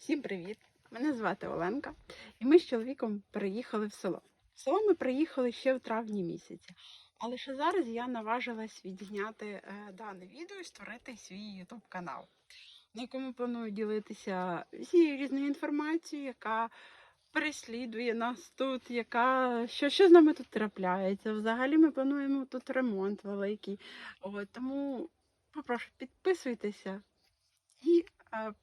Всім привіт! Мене звати Оленка, і ми з чоловіком переїхали в село. В село ми приїхали ще в травні місяці. Але ще зараз я наважилась відзняти е, дане відео і створити свій YouTube канал, на якому планую ділитися всією різною інформацією, яка переслідує нас тут, яка що, що з нами тут трапляється. Взагалі ми плануємо тут ремонт великий. От, тому попрошу підписуйтеся і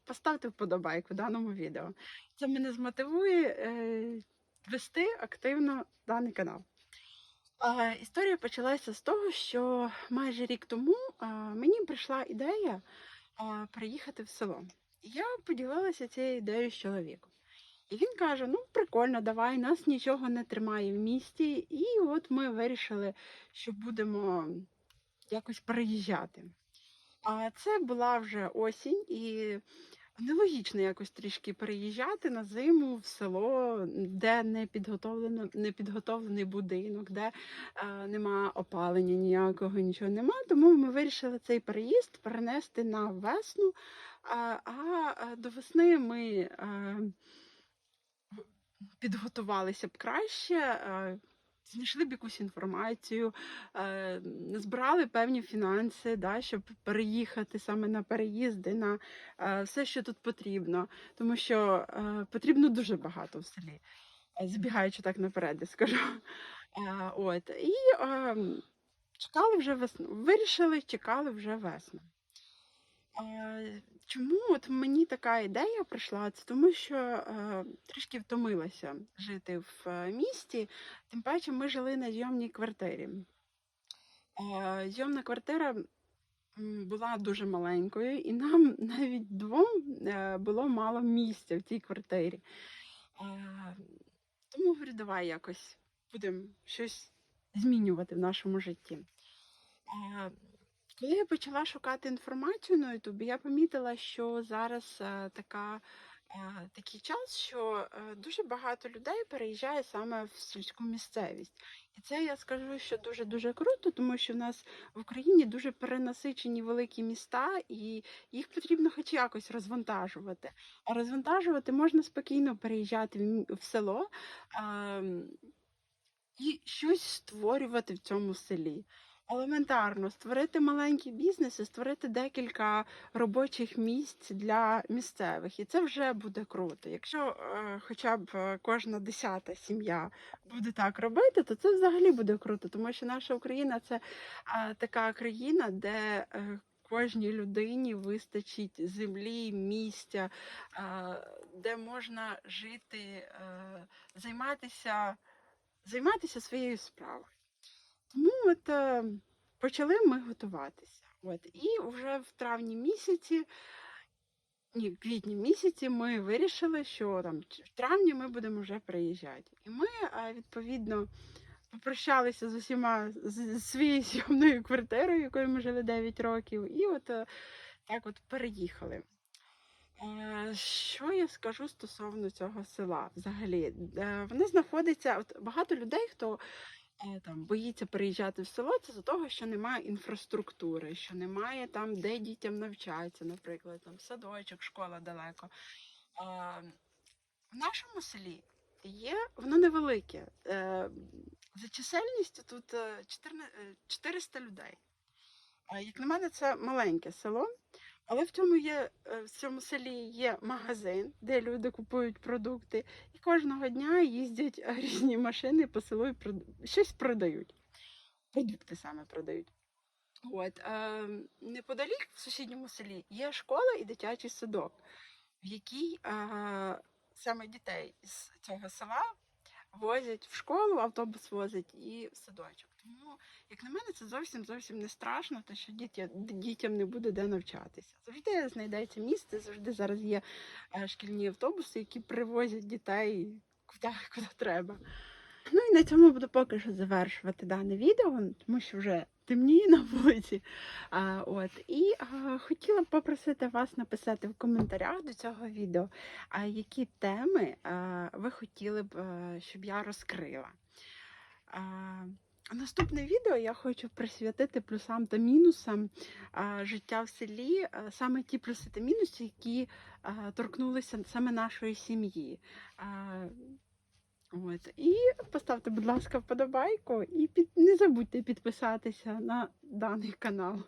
поставте вподобайку даному відео. Це мене змотивує е, вести активно даний канал. Е, історія почалася з того, що майже рік тому е, мені прийшла ідея е, приїхати в село. Я поділилася цією ідеєю з чоловіком. І він каже: ну, прикольно, давай, нас нічого не тримає в місті. І от ми вирішили, що будемо якось переїжджати. А це була вже осінь, і нелогічно якось трішки переїжджати на зиму в село, де не підготовлено, не підготовлений будинок, де е, нема опалення ніякого, нічого нема. Тому ми вирішили цей переїзд перенести на весну. А, а е, до весни ми е, підготувалися б краще. Е, Знайшли б якусь інформацію, е, збирали певні фінанси, да, щоб переїхати саме на переїзди, на е, все, що тут потрібно. Тому що е, потрібно дуже багато в селі, забігаючи так наперед, я скажу. От. І чекали вже весну. Вирішили, чекали вже весну. Чому от мені така ідея прийшла? Це тому, що е, трішки втомилася жити в е, місті, тим паче ми жили на зйомній квартирі. Е, зйомна квартира була дуже маленькою, і нам навіть двом е, було мало місця в цій квартирі. Е, тому говорю, давай якось будемо щось змінювати в нашому житті. Е, коли я почала шукати інформацію на Ютубі, я помітила, що зараз е, така, е, такий час, що е, дуже багато людей переїжджає саме в сільську місцевість. І це я скажу, що дуже-дуже круто, тому що в нас в Україні дуже перенасичені великі міста, і їх потрібно хоч якось розвантажувати. А розвантажувати можна спокійно переїжджати в, село ем, і щось створювати в цьому селі. Елементарно створити маленькі бізнеси, створити декілька робочих місць для місцевих, і це вже буде круто. Якщо е, хоча б е, кожна десята сім'я буде так робити, то це взагалі буде круто, тому що наша Україна це е, така країна, де е, кожній людині вистачить землі, місця, е, де можна жити, е, займатися, займатися своєю справою. Тому от почали ми готуватися. От, і вже в травні місяці, ні, в квітні місяці ми вирішили, що там в травні ми будемо вже приїжджати. І ми відповідно попрощалися з усіма з своєю сьомною квартирою, якою ми жили 9 років, і от е, так от переїхали. Е, Що я скажу стосовно цього села взагалі? Е, Воно знаходиться, от багато людей, хто там боїться переїжджати в село, це за того, що немає інфраструктури, що немає там, де дітям навчатися, наприклад, там садочок, школа далеко. А, в нашому селі є, воно невелике. Е, За чисельністю тут е, 14 е, 400 людей. Як на мене, це маленьке село. Але в цьому є е, в цьому селі є магазин, де люди купують продукти, і кожного дня їздять різні машини по селу і щось продають. Продукти саме продають. От, неподалік в сусідньому селі є школа і дитячий садок, в який е, саме дітей з цього села возять в школу, автобус возить і в садочок. Тому, як на мене, це зовсім зовсім не страшно, те, що діти, дітям не буде де навчатися. Завжди знайдеться місце, завжди зараз є е, шкільні автобуси, які привозять дітей куди, куди треба. Ну і на цьому буду поки що завершувати дане відео, тому що вже темніє на вулиці. А, от. І а, хотіла б попросити вас написати в коментарях до цього відео, а, які теми а, ви хотіли б, а, щоб я розкрила. А, Наступне відео я хочу присвятити плюсам та мінусам а, життя в селі, а, саме ті плюси та мінуси, які а, торкнулися саме нашої сім'ї. От. І поставте, будь ласка, вподобайку і під... не забудьте підписатися на даний канал.